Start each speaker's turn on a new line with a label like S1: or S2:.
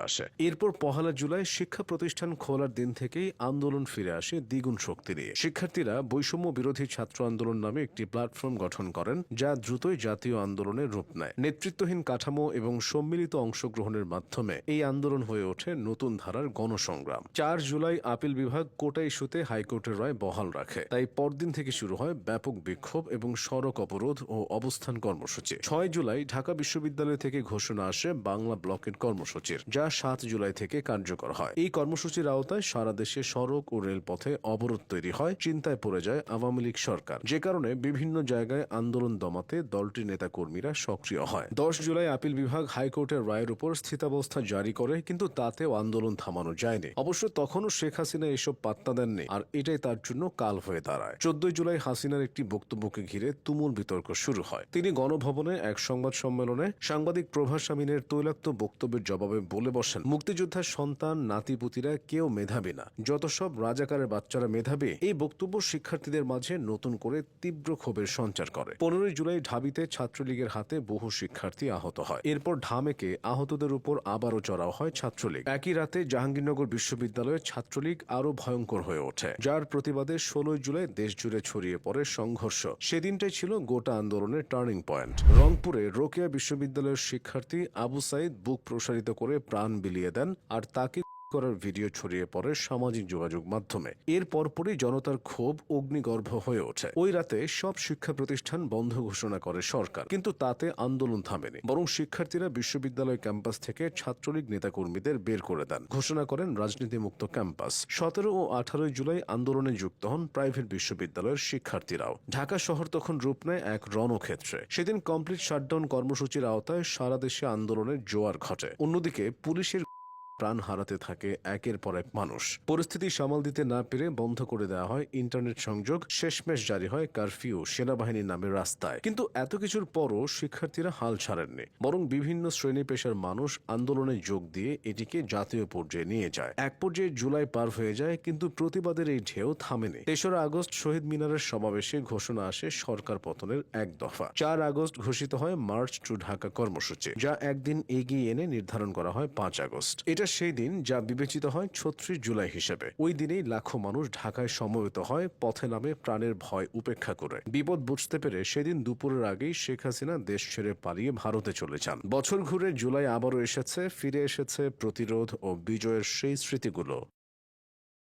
S1: আসে। এরপর পহেলা জুলাই শিক্ষা প্রতিষ্ঠান খোলার দিন থেকেই আন্দোলন ফিরে আসে দ্বিগুণ শক্তি নিয়ে। শিক্ষার্থীরা বৈষম্য বিরোধী ছাত্র আন্দোলন নামে একটি প্ল্যাটফর্ম গঠন করেন, যা দ্রুতই জাতীয় আন্দোলনের রূপ নেয়। নেতৃত্বহীন কাঠামো এবং সম্মিলিত অংশগ্রহণের মাধ্যমে এই আন্দোলন হয়ে ওঠে নতুন ধারার গণসংগ্রাম। চার জুলাই আপিল বিভাগ কোটা ইস্যুতে হাইকোর্টের রায় বহাল রাখে। তাই পরদিন থেকে শুরু হয় ব্যাপক বিক্ষোভ এবং সড়ক অবরোধ ও অবস্থান কর্মসূচি। ছয় জুলাই ঢাকা বিশ্ববিদ্যালয় থেকে ঘোষণা আসে বাংলা ব্লকের কর্মসূচির, যা সাত জুলাই থেকে কার্যকর হয়। এই কর্মসূচির আওতায় সারা দেশে সড়ক ও রেলপথে অবরোধ তৈরি হয়, চিন্তায় পড়ে যায় আওয়ামী লীগ সরকার। যে কারণে বিভিন্ন জায়গায় আন্দোলন দমাতে দলটির নেতাকর্মীরা সক্রিয় হয়। দশ জুলাই আপিল বিভাগ হাইকোর্টের রায়ের উপর স্থিতাবস্থা জারি করে, কিন্তু তাতেও আন্দোলন থামানো যায়নি। অবশ্য তখনও শেখ হাসিনা এসব পাত্তা দেননি, আর এটাই তার জন্য কাল হয়ে দাঁড়ায়। চোদ্দই জুলাই হাসিনার একটি বক্তব্যকে ঘিরে তুমুল বিতর্ক শুরু হয়। তিনি গণভবনে এক সংবাদ সম্মেলনে সাংবাদিক প্রভাস আমিনের তৈলাক্ত বক্তব্যের জবাবে বলে বসেন। মুক্তিযোদ্ধার সন্তান, নাতিপুতিরা কেউ মেধাবী না। যত সব রাজাকারের বাচ্চারা মেধাবী, এই বক্তব্য শিক্ষার্থীদের মাঝে নতুন করে তীব্র ক্ষোভের সঞ্চার করে। পনেরোই জুলাই ঢাবিতে ছাত্রলীগের হাতে বহু শিক্ষার্থী আহত হয়। এরপর ঢামেকে আহতদের উপর আবারও চড়াও হয় ছাত্রলীগ। একই রাতে জাহাঙ্গীরনগর বিশ্ববিদ্যালয়ে ছাত্রলীগ আরও ভয়ঙ্কর হয়ে ওঠে, যার প্রতিবাদে ষোলোই জুলাই দেশজুড়ে ছড়িয়ে পড়ে সংঘর্ষ। সেদিনটাই ছিল গোটা আন্দোলনের টার্নিং পয়েন্ট। রংপুরে রোকেয়া বিশ্ববিদ্যালয়ের শিক্ষার্থী আবু সাইদ বুক প্রসারিত করে প্রাণ বিলিয়ে দেন আর তাকে করার ভিডিও ছড়িয়ে পড়ে সামাজিক যোগাযোগ মাধ্যমে। এর পরপরই জনতার ক্ষোভ অগ্নিগর্ভ হয়ে ওঠে। ওই রাতে সব শিক্ষা প্রতিষ্ঠান বন্ধ ঘোষণা করে সরকার, কিন্তু তাতে আন্দোলন থামেনি। বরং শিক্ষার্থীরা বিশ্ববিদ্যালয় ক্যাম্পাস থেকে ছাত্রলীগ নেতাকর্মীদের বের করে দেন। ঘোষণা করেন রাজনীতি মুক্ত ক্যাম্পাস। সতেরো ও আঠারোই জুলাই আন্দোলনে যুক্ত হন প্রাইভেট বিশ্ববিদ্যালয়ের শিক্ষার্থীরাও। ঢাকা শহর তখন রূপ নেয় এক রণক্ষেত্রে। সেদিন কমপ্লিট শাটডাউন কর্মসূচির আওতায় সারা দেশে আন্দোলনের জোয়ার ঘটে। অন্যদিকে পুলিশের প্রাণ হারাতে থাকে একের পর এক মানুষ। পরিস্থিতি সামাল দিতে না পেরে বন্ধ করে দেওয়া হয় ইন্টারনেট সংযোগ, শেষমেশ জারি হয় কারফিউ, সেনাবাহিনীর নামে রাস্তায়। কিন্তু এত কিছুর পরও শিক্ষার্থীরা হাল ছাড়েননি, বরং বিভিন্ন শ্রেণি পেশার মানুষ আন্দোলনে যোগ দিয়ে এটিকে জাতীয় পর্যায়ে নিয়ে যায়। এক পর্যায়ে জুলাই পার হয়ে যায়, কিন্তু প্রতিবাদের এই ঢেউ থামেনি। তেসরা আগস্ট শহীদ মিনারের সমাবেশে ঘোষণা আসে সরকার পতনের এক দফা। চার আগস্ট ঘোষিত হয় মার্চ টু ঢাকা কর্মসূচি, যা একদিন এগিয়ে এনে নির্ধারণ করা হয় পাঁচ আগস্ট। এটা সেই দিন যা বিবেচিত হয় ছত্রিশ জুলাই হিসেবে। ওই দিনেই লাখো মানুষ ঢাকায় সমবেত হয়, পথে নামে প্রাণের ভয় উপেক্ষা করে। বিপদ বুঝতে পেরে সেদিন দুপুরের আগেই শেখ হাসিনা দেশ ছেড়ে পালিয়ে ভারতে চলে যান। বছর ঘুরে জুলাই আবারও এসেছে, ফিরে এসেছে প্রতিরোধ ও বিজয়ের সেই স্মৃতিগুলো।